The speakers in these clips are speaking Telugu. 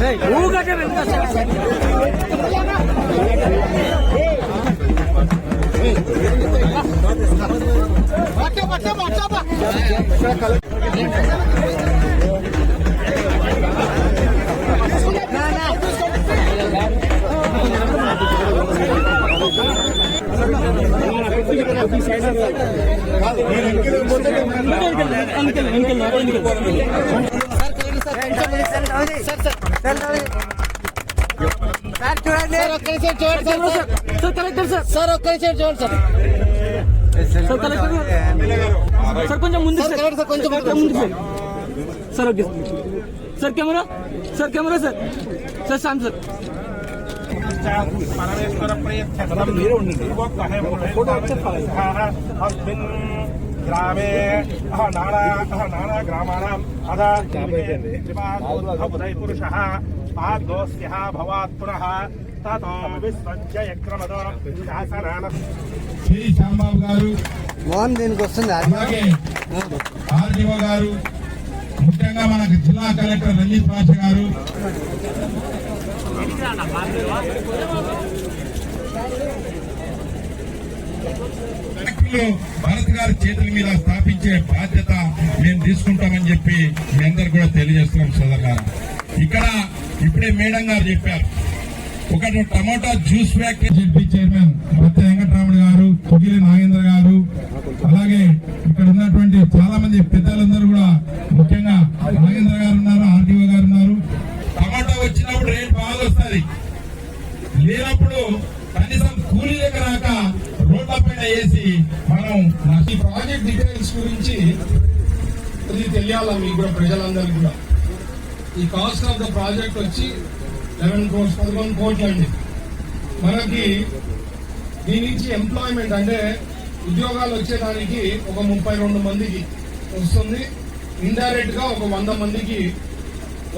సార్ ఒక్క నిమిషం చూడండి sir sir collector sir sir ఒక్క నిమిషం చూడండి సార్ సార్ కలెక్టర్ సార్ కొంచెం ముందు సార్ కలెక్టర్ సార్ కొంచెం ముందుకు ముందు sir sir okay sir camera sir camera sir sir Sam sir పరమేశ్వర అస్మిన్ గ్రామే నానా నానా గ్రామాణం అధ ఉదయ పురుష పాదోస్య భవాత్ పునః తతో విశ్వజయక్రమద శాసనాన శ్రీ శ్యాంబాబు గారు మోహన్ దీనికి వస్తుంది అలాగే ఆర్డీఓ గారు ముఖ్యంగా మనకు జిల్లా కలెక్టర్ రంజిత్ పాష గారు. భరత్ గారి చేతుల మీద స్థాపించే బాధ్యత మేము తీసుకుంటామని చెప్పి మీ అందరు కూడా తెలియజేస్తున్నాం సోదరులారా ఇక్కడ ఇప్పుడే మేడం గారు చెప్పారు. ఒకటి tomato juice factory ZP chairman Matya Venkataramudu గారు తుగిలి నాగేంద్ర గారు అలాగే ఇక్కడ ఉన్నటువంటి చాలా మంది పెద్దలందరూ కూడా ముఖ్యంగా నాగేంద్ర గారు ఉన్నారు ఆర్టీఓ గారు ఉన్నారు. టమాటా వచ్చినప్పుడు రేట్ బాగా వస్తుంది. లేనప్పుడు కనీసం కూలీ రాక రోడ్ల పైన వేసి మనం ఈ ప్రాజెక్ట్ డీటెయిల్స్ గురించి ఇది తెలియాలా మీకు కూడా ప్రజలందరికీ కూడా? ఈ కాస్ట్ ఆఫ్ ద ప్రాజెక్ట్ వచ్చి లెవెన్ క్రోర్స్ పదకొండు కోట్లు అండి. మనకి దీని నుంచి ఎంప్లాయ్మెంట్ అంటే ఉద్యోగాలు వచ్చేదానికి ఒక ముప్పై రెండు మందికి వస్తుంది. ఇండైరెక్ట్గా ఒక వంద మందికి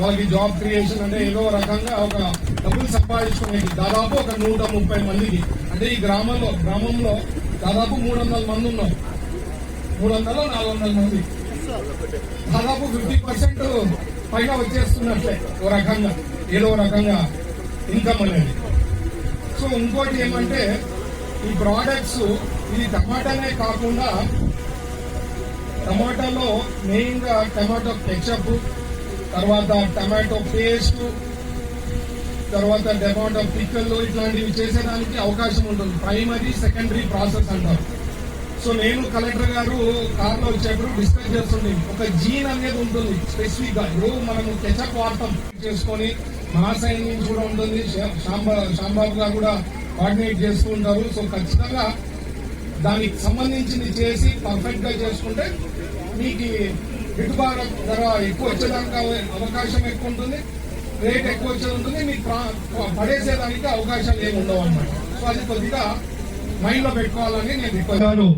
వాళ్ళకి జాబ్ క్రియేషన్ అంటే ఏదో రకంగా ఒక డబ్బులు సంపాదించుకునేది. దాదాపు ఒక నూట ముప్పై మందికి. అంటే ఈ గ్రామంలో గ్రామంలో దాదాపు మూడు వందల మంది ఉన్నాం. మూడు వందల నాలుగు వందల మంది. దాదాపు ఫిఫ్టీ పర్సెంట్ పైన వచ్చేస్తున్నట్లే ఓ రకంగా. ఏదో రకంగా ఇన్కమ్ అనేది. సో ఇంకోటి ఏమంటే ఈ ప్రోడక్ట్స్ ఇది టమాటానే కాకుండా టమాటాలో మెయిన్గా టమాటో కెచప్ తర్వాత టమాటో పేస్ట్ తర్వాత టమాటో పిక్కల్లో ఇట్లాంటివి చేసేదానికి అవకాశం ఉంటుంది. ప్రైమరీ సెకండరీ ప్రాసెస్ అంటారు. సో నేను కలెక్టర్ గారు కార్లో వచ్చేప్పుడు డిస్కస్ చేస్తుంది ఒక జీన్ అనేది ఉంటుంది స్పెసిఫిక్గా ఇప్పుడు మనము కెచప్ వాడతాం. చేసుకొని మా సైడ్ నుంచి కూడా ఉంటుంది. శా- శాంబాబు గారు కూడా కోఆర్డినేట్ చేస్తూ ఉంటారు. సో ఖచ్చితంగా దానికి సంబంధించింది చేసి పర్ఫెక్ట్గా చేసుకుంటే మీకు గిట్టుబాటు ధర ఎక్కువ వచ్చేదానికి అవకాశం ఎక్కువ ఉంటుంది. రేట్ ఎక్కువ వచ్చేది ఉంటుంది. మీకు పడేసేదానికి అవకాశం ఏమి ఉండవు అన్నమాట. సో అది కొద్దిగా మైండ్లో పెట్టుకోవాలని నేను రిక్వెస్ట్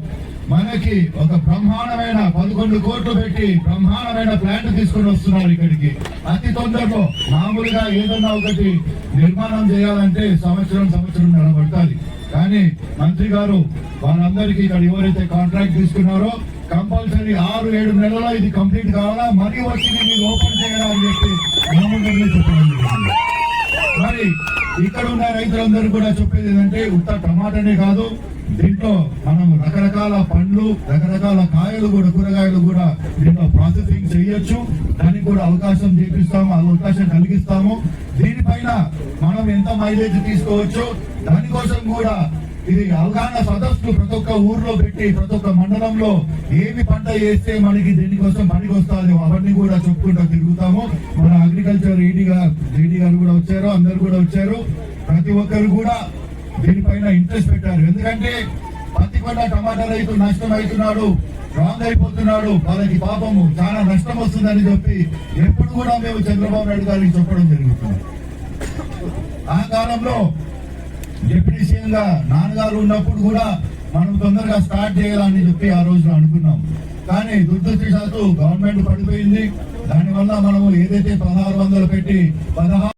మనకి ఒక బ్రహ్మాండమైన పదకొండు కోట్లు పెట్టి బ్రహ్మాండమైన ప్లాంట్ తీసుకొని వస్తున్నారు ఇక్కడికి. అతి తొందరలో మామూలుగా ఏదన్నా ఒకటి నిర్మాణం చేయాలంటే సంవత్సరం సంవత్సరం నిలబడుతుంది కానీ మంత్రి గారు వాళ్ళందరికీ ఇక్కడ ఎవరైతే కాంట్రాక్ట్ తీసుకున్నారో కంపల్సరీ ఆరు ఏడు నెలల్లో ఇది కంప్లీట్ కావాలా? మరి వచ్చి మీరు ఓపెన్ చేయాలా అని చెప్పి మామూలుగానే చెప్పడం మరి ఇక్కడ ఉన్న రైతులందరూ కూడా చెప్పేది ఏంటంటే ఉత్త టమాటానే కాదు దీంట్లో మనం రకరకాల పండ్లు రకరకాల కాయలు కూడా కూరగాయలు కూడా దీంట్లో ప్రాసెసింగ్ చేయొచ్చు. దానికి కూడా అవకాశం చేపిస్తాము ఆ అవకాశం కలిగిస్తాము. దీనిపైన మనం ఎంత మైలేజ్ తీసుకోవచ్చు? దానికోసం కూడా ఇది అవగాహన సదస్సు ప్రతి ఒక్క ఊర్లో పెట్టి ప్రతి ఒక్క మండలంలో ఏమి పంట వేస్తే మనకి దేనికోసం పనికి వస్తుంది అవన్నీ కూడా చెప్పుకుంటూ తిరుగుతాము. మన అగ్రికల్చర్ ఏడీ గారు ఏడీ గారు కూడా వచ్చారు అందరు కూడా వచ్చారు. ప్రతి ఒక్కరు కూడా దీనిపైన ఇంట్రెస్ట్ పెట్టారు. ఎందుకంటే పత్తి పంట టమాటా రైతు నష్టం అవుతున్నాడు రాంగ్ అయిపోతున్నాడు వాళ్ళకి పాపము చాలా నష్టం వస్తుందని చెప్పి ఎప్పుడు కూడా మేము చంద్రబాబు నాయుడు గారికి చెప్పడం జరుగుతుంది. ఆ కాలంలో డిప్యూటీ గా నాన్నగారు ఉన్నప్పుడు కూడా మనం తొందరగా స్టార్ట్ చేయాలని చెప్పి ఆ రోజున అనుకున్నాం. కానీ దురదృష్టవశాత్తు గవర్నమెంట్ పడిపోయింది. దానివల్ల మనము ఏదైతే పదహారు వందలు పెట్టి పదహారు